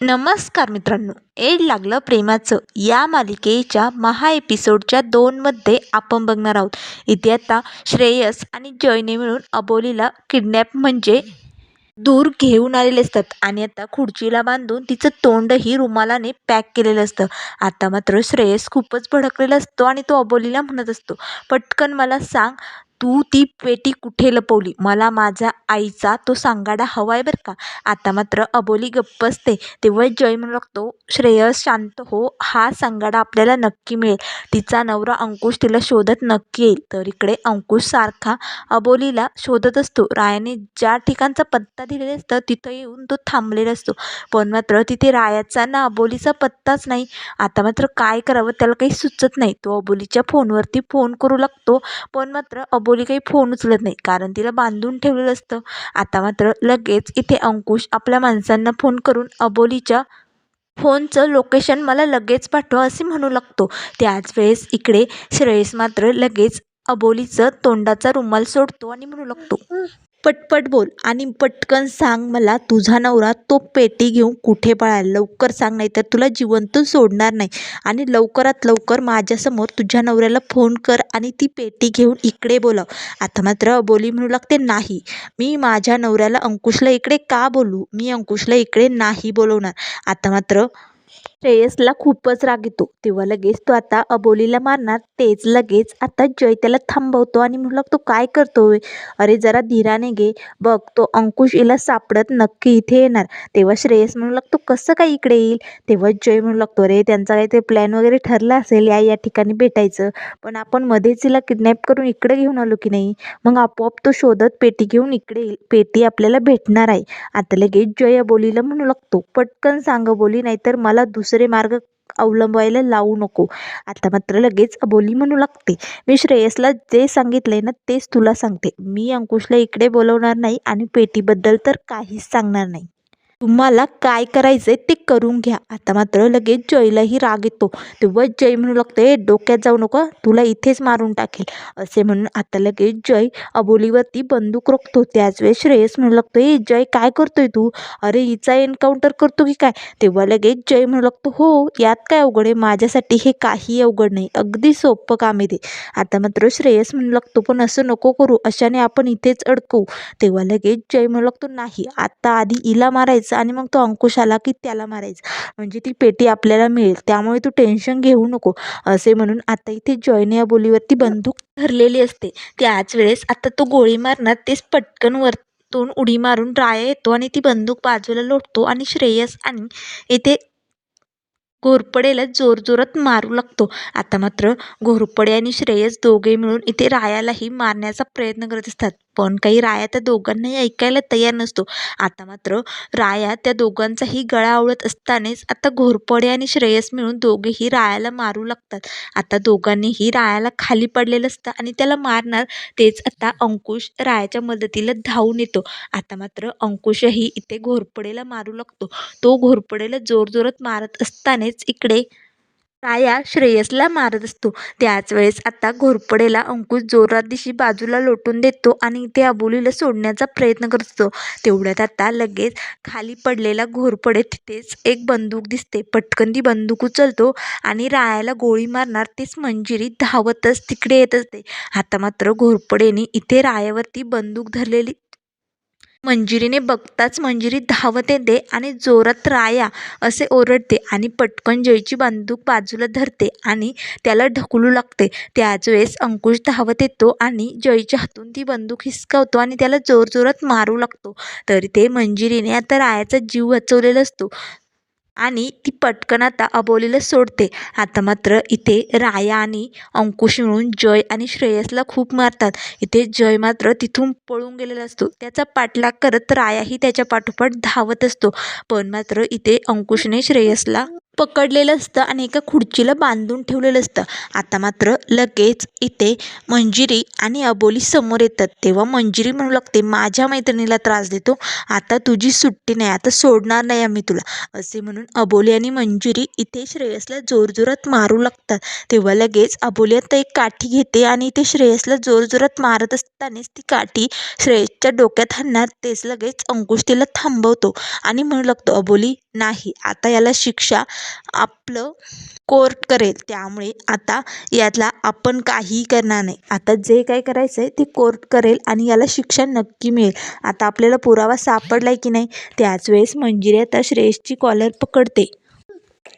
नमस्कार मित्रांनो. एड लागलं प्रेमाचं. या मालिकेच्या महा एपिसोडच्या दोनमध्ये आपण बघणार आहोत. इथे आता श्रेयस आणि जयने मिळून अबोलीला किडनॅप म्हणजे दूर घेऊन आलेले असतात. आणि आता खुर्चीला बांधून तिचं तोंडही रुमालाने पॅक केलेलं असतं. आता मात्र श्रेयस खूपच भडकलेला असतो आणि तो अबोलीला म्हणत असतो पटकन मला सांग तू ती पेटी कुठे लपवली? मला माझा आईचा तो सांगाडा हवा आहे बरं का? आता मात्र अबोली गप्प असते. तेव्हा जय म्हणू लागतो श्रेयस शांत हो. हा सांगाडा आपल्याला नक्की मिळेल. तिचा नवरा अंकुश तिला शोधत नक्की येईल. तर इकडे अंकुश सारखा अबोलीला शोधत असतो. रायाने ज्या ठिकाणचा पत्ता दिलेला असतं तिथं येऊन तो थांबलेला असतो. पण मात्र तिथे रायाचा ना अबोलीचा पत्ताच नाही. आता मात्र काय करावं त्याला काही सुचत नाही. तो अबोलीच्या फोनवरती फोन करू लागतो. पण मात्र बोली काही फोन उचलत नाही. कारण तिला बांधून ठेवलेलं असतं. आता मात्र लगेच इथे अंकुश आपल्या माणसांना फोन करून अबोलीच्या फोनचं लोकेशन मला लगेच पाठवा असे म्हणू लागतो. त्याच वेळेस इकडे श्रेयस मात्र लगेच अबोलीचं तोंडाचा रुमाल सोडतो आणि म्हणू लागतो. पटपट बोल आणि पटकन सांग मला तुझा नवरा तो पेटी घेऊन कुठे पळाला? लवकर सांग नाही तर तुला जिवंत सोडणार नाही. आणि लवकरात लवकर माझ्यासमोर तुझ्या नवऱ्याला फोन कर आणि ती पेटी घेऊन इकडे बोलाव. आता मात्र अबोली म्हणू लागते नाही मी माझ्या नवऱ्याला अंकुशला इकडे का बोलू? मी अंकुशला इकडे नाही बोलवणार. आता मात्र श्रेयसला खूपच राग येतो. तेव्हा लगेच तो आता अबोलीला मारणार. तेच लगेच आता जय त्याला थांबवतो आणि म्हणू लागतो काय करतोय? अरे जरा धीराने घे. बघ तो अंकुश हिला सापडत नक्की इथे येणार. तेव्हा श्रेयस म्हणू लागतो कसं काय इकडे येईल? तेव्हा जय म्हणू लागतो अरे त्यांचा काहीतरी प्लॅन वगैरे ठरला असेल या या ठिकाणी भेटायचं. पण आपण मध्येच हिला किडनॅप करून इकडे घेऊन आलो की नाही? मग आपोआप तो शोधत पेटी घेऊन इकडे येईल. पेटी आपल्याला भेटणार आहे. आता लगेच जय अबोलीला म्हणू लागतो पटकन सांग बोली नाहीतर मला दुसरे दुसरे मार्ग अवलंबायला लावू नको. आता मात्र लगेच अबोली म्हणू लागते. मी श्रेयसला जे सांगितलंय ना तेच तुला सांगते. मी अंकुशला इकडे बोलवणार नाही आणि पेटीबद्दल तर काहीच सांगणार नाही. तुम्हाला काय करायचंय ते करून घ्या. आता मात्र लगेच जयलाही राग येतो. तेव्हा जय म्हणू लागतो ए डोक्यात जाऊ नको तुला इथेच मारून टाकेल. असे म्हणून आता लगेच जय अबोलीवरती बंदूक रोखतो. त्याच वेळेस श्रेयस म्हणू लागतो ए जय काय करतोय तू? अरे हिचा एन्काउंटर करतो की काय? तेव्हा लगेच जय म्हणू लागतो हो यात काय अवघड आहे? माझ्यासाठी हे काही अवघड नाही. अगदी सोपं काम येते आता मात्र श्रेयस म्हणू लागतो पण असं नको करू. अशाने आपण इथेच अडकवू तेव्हा लगेच जय म्हणू लागतो नाही आता आधी हिला मारायचं आणि मग तो अंकुश आला की त्याला मारायचं. म्हणजे ती पेटी आपल्याला मिळेल त्यामुळे तू टेन्शन घेऊ नको. असे म्हणून आता इथे जॉयने या बोलीवरती बंदूक धरलेली असते. त्याच वेळेस आता तो गोळी मारणार तेच पटकन वरतून उडी मारून राया येतो आणि ती बंदूक बाजूला लोटतो आणि श्रेयस आणि इथे घोरपडेला जोरजोरात मारू लागतो. आता मात्र घोरपडे आणि श्रेयस दोघे मिळून इथे रायालाही मारण्याचा प्रयत्न करत असतात. पण काही राया त्या दोघांनाही ऐकायला तयार नसतो. आता मात्र राया त्या दोघांचाही गळा आवळत असतानाच आता घोरपडे आणि श्रेयस मिळून दोघेही रायाला मारू लागतात. आता दोघांनीही रायाला खाली पडलेलं असतं आणि त्याला मारणार तेच आता अंकुश रायाच्या मदतीला धावून येतो. आता मात्र अंकुशही इथे घोरपडेला मारू लागतो. तो घोरपडेला जोरजोरात मारत असतानाच इकडे राया श्रेयसला मारत असतो. त्याच वेळेस आता घोरपडेला अंकुश जोरात दिशी बाजूला लोटून देतो आणि इथे अबोलीला सोडण्याचा प्रयत्न करतो तेवढ्यात आता लगेच खाली पडलेला घोरपडे तिथेच एक बंदूक दिसते. पटकन ती बंदूक उचलतो आणि रायाला गोळी मारणार तेच मंजिरी धावतच तिकडे येत असते. आता मात्र घोरपडेने इथे रायावरती बंदूक धरलेली मंजिरीने बघताच मंजिरी धावत येते आणि जोरात राया असे ओरडते आणि पटकन जयची बंदूक बाजूला धरते आणि त्याला ढकलू लागते. त्याच वेळेस अंकुश धावत येतो आणि जयच्या हातून ती बंदूक हिसकावतो आणि त्याला जोरजोरात मारू लागतो. तर ते मंजिरीने आता रायाचा जीव वाचवलेला असतो. आणि ती पटकन आता अबोलीला सोडते. आता मात्र इथे राया आणि अंकुश मिळून जय आणि श्रेयसला खूप मारतात. इथे जय मात्र तिथून पळून गेलेला असतो. त्याचा पाठलाग करत रायाही त्याच्या पाठोपाठ धावत असतो. पण मात्र इथे अंकुशने श्रेयसला पकडलेलं असतं आणि एका खुर्चीला बांधून ठेवलेलं असतं. आता मात्र लगेच इथे मंजिरी आणि अबोली समोर येतात. तेव्हा मंजिरी म्हणू लागते माझ्या मैत्रिणीला त्रास देतो. आता तुझी सुट्टी नाही. आता सोडणार नाही आम्ही तुला. असे म्हणून अबोली आणि मंजिरी इथे श्रेयसला जोरजोरात मारू लागतात. तेव्हा लगेच अबोली आता एक काठी घेते आणि इथे श्रेयसला जोरजोरात मारत असतानाच ती काठी श्रेयसच्या डोक्यात हाणणार तेच लगेच अंकुश तिला थांबवतो आणि म्हणू लागतो अबोली नाही. आता याला शिक्षा आपलं कोर्ट करेल. त्यामुळे आता यातला आपण काहीही करणार नाही. आता जे काय करायचं आहे ते कोर्ट करेल आणि याला शिक्षा नक्की मिळेल. आता आपल्याला पुरावा सापडला आहे की नाही त्याच वेळेस मंजिरी आता श्रेयसची कॉलर पकडते.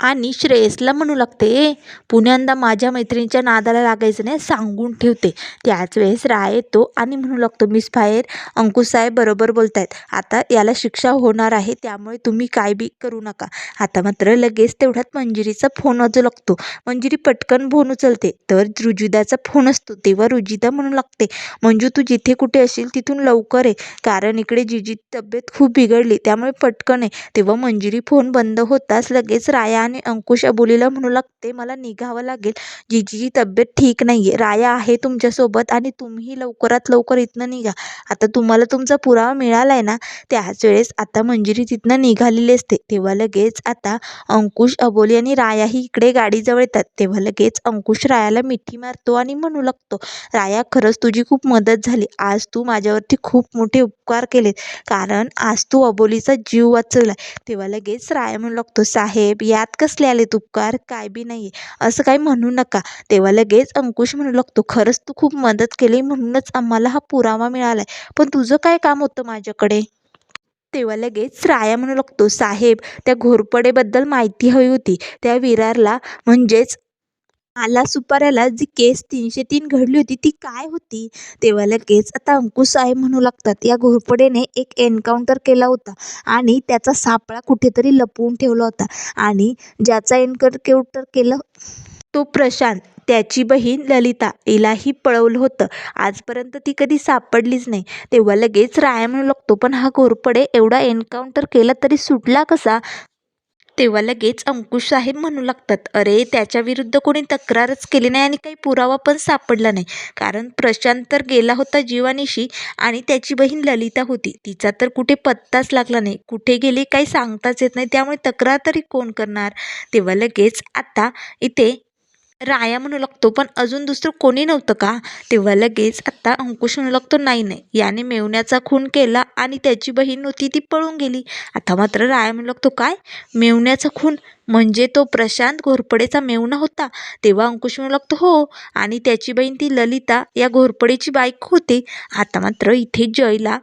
आणि श्रेयसला म्हणू लागते ए पुण्यांदा माझ्या मैत्रिणीच्या नादाला लागायचं नाही सांगून ठेवते. त्याच वेळेस राय येतो आणि म्हणू लागतो मिस फायर अंकुश साहेब बरोबर आहेत आता याला शिक्षा होणार आहे त्यामुळे तुम्ही काय बी करू नका. आता मात्र लगेच तेवढ्यात मंजिरीचा फोन वाजू लागतो. मंजिरी पटकन फोन उचलते. तर रुजिदाचा फोन असतो. तेव्हा रुजिदा म्हणू लागते मंजू तू जिथे कुठे असेल तिथून लवकर ये. कारण इकडे जिजी तब्येत खूप बिघडली त्यामुळे पटकन आहे तेव्हा मंजिरी फोन बंद होताच लगेच राया आणि अंकुश अबोलीला म्हणू लागते मला निघावं लागेल. जिजीची तब्येत ठीक नाही आहे राया आहे तुमच्यासोबत आणि तुम्ही लवकरात लवकर इथनं निघा. आता तुम्हाला तुमचा पुरावा मिळाला आहे ना त्याच वेळेस आता मंजिरी तिथनं निघालेली असते. तेव्हा लगेच आता अंकुश अबोली आणि रायाही इकडे गाडीजवळ येतात. तेव्हा लगेच अंकुश रायाला मिठी मारतो आणि म्हणू लागतो राया खरंच तुझी खूप मदत झाली. आज तू माझ्यावरती खूप मोठे उपकार केलेत. कारण आज तू अबोलीचा जीव वाचवला तेव्हा लगेच राया म्हणू लागतो साहेब यात कसले तू? उपकार? काय बी नाही आहे असं काही म्हणू नका. तेव्हा लगेच अंकुश म्हणू लागतो खरंच तू खूप मदत केली म्हणूनच आम्हाला हा पुरावा मिळाला आहे पण तुझं काय काम होतं माझ्याकडे? तेव्हा लगेच राया म्हणू लागतो साहेब त्या घोरपडेबद्दल माहिती हवी होती. त्या विरारला म्हणजेच मला सुपाऱ्याला जी केस तीनशे तीन घडली होती ती काय होती? तेव्हा लगेच आता अंकुश साहेब म्हणू लागतात. या घोरपडेने एक एन्काउंटर केला होता आणि त्याचा सापळा कुठेतरी लपवून ठेवला होता आणि ज्याचा एन्काउंटर केलं तो प्रशांत त्याची बहीण ललिता हिलाही पळवलं होतं. आजपर्यंत ती कधी सापडलीच नाही. तेव्हा लगेच राया म्हणू लागतो पण हा घोरपडे एवढा एन्काउंटर केला तरी सुटला कसा? तेव्हा लगेच अंकुश साहेब म्हणू लागतात अरे त्याच्या विरुद्ध कोणी तक्रारच केली नाही आणि काही पुरावा पण सापडला नाही. कारण प्रशांत तर गेला होता जीवानीशी आणि त्याची बहीण ललिता होती. तिचा तर कुठे पत्ताच लागला नाही. कुठे गेली काही सांगताच येत नाही. त्यामुळे तक्रार तरी कोण करणार? तेव्हा लगेच आता इथे राया म्हणू लागतो पण अजून दुसरं कोणी नव्हतं का? तेव्हा लगेच आता अंकुश म्हणू लागतो नाही नाही. याने मेवण्याचा खून केला आणि त्याची बहीण होती ती पळून गेली. आता मात्र राया म्हणू लागतो काय? मेवण्याचा खून? म्हणजे तो प्रशांत घोरपडेचा मेवणा होता. तेव्हा अंकुश म्हणू लागतो हो. आणि त्याची बहीण ती ललिता या घोरपडेची बायको होती. आता मात्र इथे जयला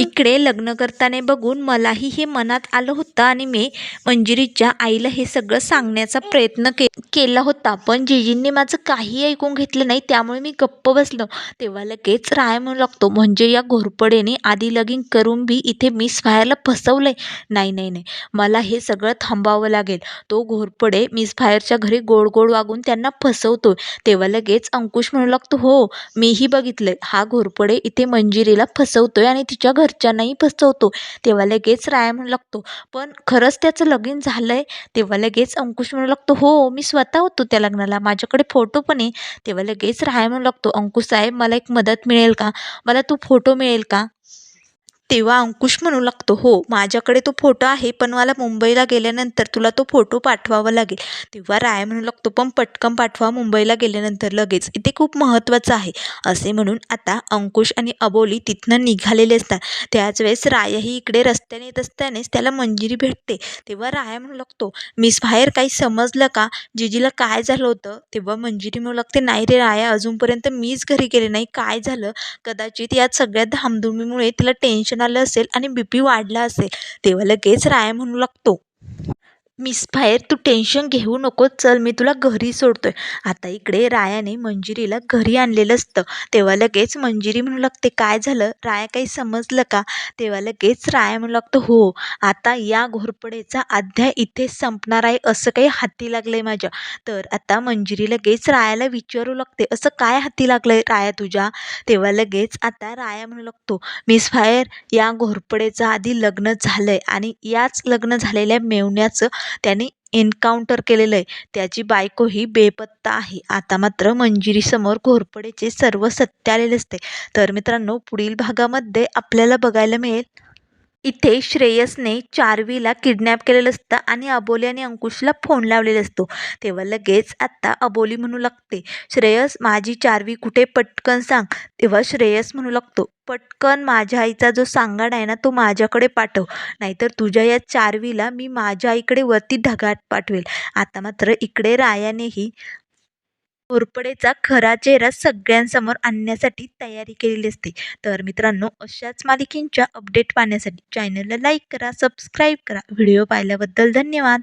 इकडे लग्न करताना बघून मलाही हे मनात आलं होतं आणि मी मंजिरीच्या आईला हे सगळं सांगण्याचा प्रयत्न के केला होता. पण जिजींनी माझं काही ऐकून घेतलं नाही त्यामुळे मी गप्प बसलो. तेव्हा लगेच राय म्हणू लागतो म्हणजे या घोरपडेने आधी लगीन करून बी इथे मिस फायरला फसवलंय? नाही नाही नाही. मला हे सगळं थांबावं लागेल. तो घोरपडे मिस फायरच्या घरी गोड गोड वागून त्यांना फसवतो तेव्हा लगेच अंकुश म्हणू लागतो हो मीही बघितलंय. हा घोरपडे इथे मंजिरीला फसवतोय आणि तिच्या घरच्यांनाही फसवतो तेव्हा लगेच राया म्हणू लागतो. पण खरंच त्याचं लगीन झालंय तेव्हा लगेच अंकुश म्हणू लागतो हो मी स्वतः होतो त्या लग्नाला माझ्याकडे फोटो पण आहे. तेव्हा लगेच राया म्हणू लागतो अंकुश साहेब मला एक मदत मिळेल का? मला तू फोटो मिळेल का? तेव्हा अंकुश म्हणू लागतो हो माझ्याकडे तो फोटो आहे पण मला मुंबईला गेल्यानंतर तुला तो फोटो पाठवावा लागेल. तेव्हा राय म्हणू लागतो पण पटकन पाठवा मुंबईला गेल्यानंतर लगेच. इथे खूप महत्त्वाचं आहे. असे म्हणून आता अंकुश आणि अबोली तिथनं निघालेले असतात. त्याच वेळेस रायाही इकडे रस्त्याने येत असतानेच त्याला मंजिरी भेटते. तेव्हा राया म्हणू लागतो मिस बाहेर काही समजलं का? जिजीला काय झालं होतं? तेव्हा मंजिरी म्हणू लागते नाही रे राया अजूनपर्यंत मीच घरी गेले नाही. काय झालं? कदाचित या सगळ्या धामधुमीमुळे तिला टेन्शन आलं असेल आणि बी पी वाढला असेल तेव्हा लगेच राय म्हणू लागतो. मिस फायर तू टेन्शन घेऊ नको चल मी तुला घरी सोडतोय. आता इकडे रायाने मंजिरीला घरी आणलेलं असतं. तेव्हा लगेच मंजिरी म्हणू लागते काय झालं? राया काही समजलं का? तेव्हा लगेच राया म्हणू लागतो हो आता या घोरपडेचा अध्याय इथे संपणार आहे असं काही हाती लागलंय माझ्या. तर आता मंजिरी लगेच रायाला विचारू लागते असं काय हाती लागलंय राया तुझ्या? तेव्हा लगेच आता राया म्हणू लागतो मिस फायर या घोरपडेचं आधी लग्न झालंय आणि याच लग्न झालेल्या मेवण्याचं त्याने एन्काउंटर केलेलं आहे. त्याची बायको ही बेपत्ता आहे. आता मात्र मंजिरीसमोर घोरपडेचे सर्व सत्य आलेले असते तर मित्रांनो पुढील भागामध्ये आपल्याला बघायला मिळेल इथे श्रेयसने चार्वीला किडनॅप केलेलं असतं आणि अबोली आणि अंकुशला फोन लावलेला असतो. तेव्हा लगेच आत्ता अबोली म्हणू लागते श्रेयस माझी चार्वी कुठे? पटकन सांग. तेव्हा श्रेयस म्हणू लागतो पटकन माझ्या आईचा जो सांगाड आहे ना तो माझ्याकडे पाठव. नाहीतर तुझ्या या चार्वीला मी माझ्या आईकडे वरती ढगात पाठवेल. आता मात्र इकडे रायानेही घोरपडेचा खरा चेहरा सगळ्यांसमोर आणण्यासाठी तयारी केलेली असते. तर मित्रांनो अशाच मालिकेंच्या अपडेट पाहण्यासाठी चॅनलला लाईक करा सबस्क्राईब करा. व्हिडिओ पाहिल्याबद्दल धन्यवाद.